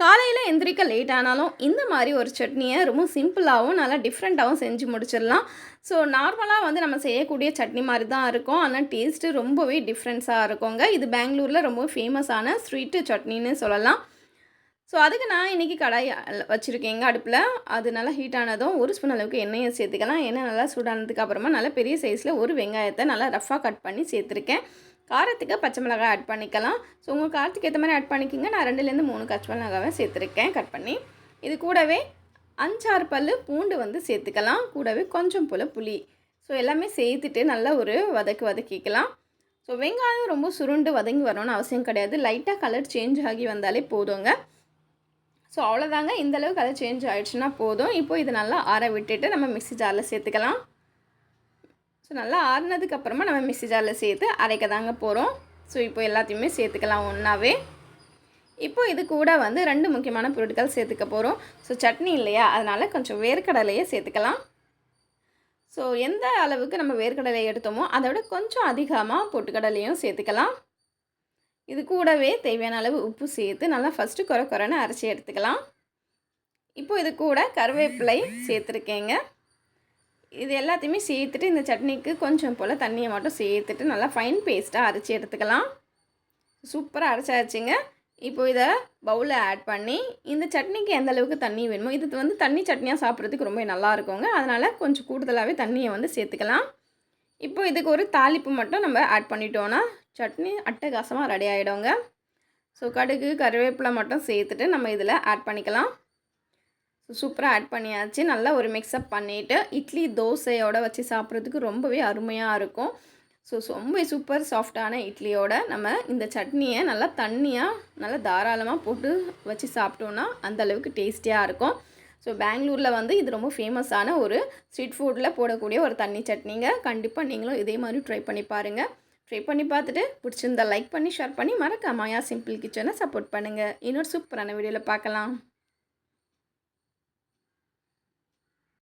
காலையில் எந்திரிக்க லேட் ஆனாலும் இந்த மாதிரி ஒரு சட்னியை ரொம்ப சிம்பிளாகவும் நல்லா டிஃப்ரெண்ட்டாகவும் செஞ்சு முடிச்சிடலாம். ஸோ நார்மலாக வந்து நம்ம செய்யக்கூடிய சட்னி மாதிரி தான் இருக்கும். ஆனால் டேஸ்ட்டு ரொம்பவே டிஃப்ரென்ஸாக இருக்குங்க. இது பெங்களூரில் ரொம்ப ஃபேமஸான ஸ்வீட்டு சட்னின்னு சொல்லலாம். ஸோ அதுக்கு நான் இன்றைக்கி கடாய் வச்சுருக்கேங்க அடுப்பில். அது நல்லா ஹீட் ஆனதும் ஒரு ஸ்பூன் அளவுக்கு எண்ணெயை சேர்த்துக்கலாம். எண்ணெய் நல்லா சூடானதுக்கு அப்புறமா நல்லா பெரிய சைஸில் ஒரு வெங்காயத்தை நல்லா ரஃப்பாக கட் பண்ணி சேர்த்துருக்கேன். காரத்துக்கு பச்சை மிளகாய் ஆட் பண்ணிக்கலாம். ஸோ உங்கள் காரத்துக்கு ஏற்ற மாதிரி ஆட் பண்ணிக்கோங்க. நான் ரெண்டுலேருந்து மூணு பச்சை மிளகாவை சேர்த்துருக்கேன். கட் பண்ணி. இது கூடவே அஞ்சாறு பல் பூண்டு வந்து சேர்த்துக்கலாம். கூடவே கொஞ்சம் போல் புளி. ஸோ எல்லாமே சேர்த்துட்டு நல்லா ஒரு வதக்கு வதக்கிக்கலாம். ஸோ வெங்காயம் ரொம்ப சுருண்டு வதங்கி வரணும்னு அவசியம் கிடையாது. லைட்டாக கலர் சேஞ்ச் ஆகி வந்தாலே போதுங்க. ஸோ அவ்வளோதாங்க இந்த அளவு கலர் சேஞ்ச் ஆகிடுச்சுன்னா போதும். இப்போ இது நல்லா ஆற விட்டுட்டு நம்ம மிக்சி ஜாரில் சேர்த்துக்கலாம். ஸோ நல்லா ஆறுனதுக்கு அப்புறமா நம்ம மிக்ஸி ஜாரில் சேர்த்து அரைக்க தாங்க போகிறோம் ஸோ இப்போ எல்லாத்தையுமே சேர்த்துக்கலாம் ஒன்றாவே இப்போ இது கூட வந்து ரெண்டு முக்கியமான பொருட்கள் சேர்த்துக்க போகிறோம் ஸோ சட்னி இல்லையா? அதனால் கொஞ்சம் வேர்க்கடலையே சேர்த்துக்கலாம். ஸோ எந்த அளவுக்கு நம்ம வேர்க்கடலை எடுத்தோமோ அதை விட கொஞ்சம் அதிகமாக பொட்டுக்கடலையும் சேர்த்துக்கலாம். இது கூடவே தேவையான அளவு உப்பு சேர்த்து நல்லா ஃபஸ்ட்டு குறை குறைன்னு அரைச்சி எடுத்துக்கலாம். இப்போ இது கூட கருவேப்பிலை சேர்த்துருக்கேங்க. இது எல்லாத்தையுமே சேர்த்துட்டு இந்த சட்னிக்கு கொஞ்சம் போல் தண்ணியை மட்டும் சேர்த்துட்டு நல்லா ஃபைன் பேஸ்ட்டாக அரைச்சி எடுத்துக்கலாம். சூப்பராக அரைச்சாச்சுங்க. இப்போ இதை பவுலில் ஆட் பண்ணி இந்த சட்னிக்கு எந்த அளவுக்கு தண்ணி வேணுமோ இது வந்து தண்ணி சட்னியாக சாப்பிட்றதுக்கு ரொம்ப நல்லா இருக்குங்க. அதனால் கொஞ்சம் கூடுதலாகவே தண்ணியை வந்து சேர்த்துக்கலாம். இப்போ இதுக்கு ஒரு தாளிப்பு மட்டும் நம்ம ஆட் பண்ணிட்டோன்னா சட்னி அட்டகாசமாக ரெடி ஆகிடுங்க ஸோ கடுகு கருவேப்பிலை மட்டும் சேர்த்துட்டு நம்ம இதில் ஆட் பண்ணிக்கலாம். சூப்பராக ஆட் பண்ணியாச்சு. நல்லா ஒரு மிக்ஸ்அப் பண்ணிவிட்டு இட்லி தோசையோடு வச்சு சாப்பிட்றதுக்கு ரொம்பவே அருமையாக இருக்கும். ஸோ ரொம்ப சூப்பர் சாஃப்டான இட்லியோட நம்ம இந்த சட்னியை நல்லா தண்ணியாக நல்லா தாராளமாக போட்டு வச்சு சாப்பிட்டோன்னா அந்தளவுக்கு டேஸ்டியாக இருக்கும். ஸோ பெங்களூரில் வந்து இது ரொம்ப ஃபேமஸான ஒரு ஸ்ட்ரீட் ஃபுட்டில் போடக்கூடிய ஒரு தண்ணி சட்னிங்க. கண்டிப்பாக நீங்களும் இதே மாதிரி ட்ரை பண்ணி பாருங்கள் ட்ரை பண்ணி பார்த்துட்டு பிடிச்சிருந்தா லைக் பண்ணி ஷேர் பண்ணி மறக்காமயா சிம்பிள் கிச்சனை சப்போர்ட் பண்ணுங்கள் இன்னொரு சூப்பரான வீடியோவில் பார்க்கலாம்.